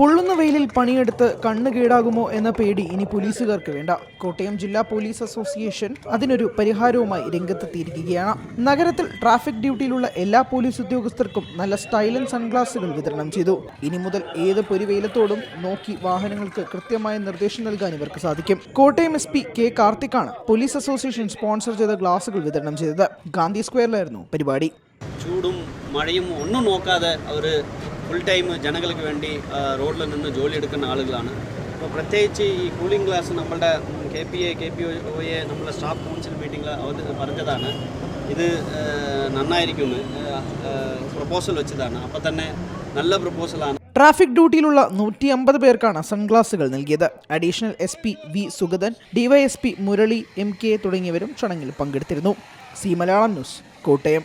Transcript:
പൊള്ളുന്ന വെയിലിൽ പണിയെടുത്ത് കണ്ണ് കേടാകുമോ എന്ന പേടി ഇനി പോലീസുകാർക്ക് വേണ്ട. കോട്ടയം ജില്ലാ പോലീസ് അസോസിയേഷൻ അതിനൊരു പരിഹാരവുമായി രംഗത്തെത്തിയിരിക്കുകയാണ്. നഗരത്തിൽ ട്രാഫിക് ഡ്യൂട്ടിയിലുള്ള എല്ലാ പോലീസ് ഉദ്യോഗസ്ഥർക്കും നല്ല സ്റ്റൈലൻ സൺഗ്ലാസുകൾ വിതരണം ചെയ്തു. ഇനി മുതൽ ഏത് പൊരിവെയിലത്തോടും നോക്കി വാഹനങ്ങൾക്ക് കൃത്യമായ നിർദ്ദേശം നൽകാൻ ഇവർക്ക് സാധിക്കും. കോട്ടയം എസ് പി കെ കാർത്തിക്കാണ് പോലീസ് അസോസിയേഷൻ സ്പോൺസർ ചെയ്ത ഗ്ലാസുകൾ വിതരണം ചെയ്തത്. ഗാന്ധി സ്ക്വയറിലായിരുന്നു പരിപാടി. ചൂടും മഴയും ഒന്നും നോക്കാതെ അവർ ഫുൾ ടൈം ജനങ്ങൾക്ക് വേണ്ടി റോഡിൽ നിന്ന് ജോലി എടുക്കുന്ന ആളുകളാണ്. അപ്പോൾ പ്രത്യേകിച്ച് ഈ കൂളിംഗ് ഗ്ലാസ് നമ്മളുടെ K P A K P ഒയെ നമ്മളെ സ്റ്റാഫ് കൗൺസിൽ മീറ്റിംഗിൽ അവർ പറഞ്ഞതാണ്. ഇത് നന്നായിരിക്കും നന്നായിരിക്കുമെന്ന് പ്രപ്പോസൽ വെച്ചതാണ്. അപ്പോൾ തന്നെ നല്ല പ്രപ്പോസലാണ് ട്രാഫിക് ഡ്യൂട്ടിയിലുള്ള നൂറ്റി അമ്പത് പേർക്കാണ് സൺഗ്ലാസുകൾ നൽകിയത്. Additional S P V Sugathan DYSP Murali M K തുടങ്ങിയവരും ചടങ്ങിൽ പങ്കെടുത്തിരുന്നു. C Malayalam news Kottayam.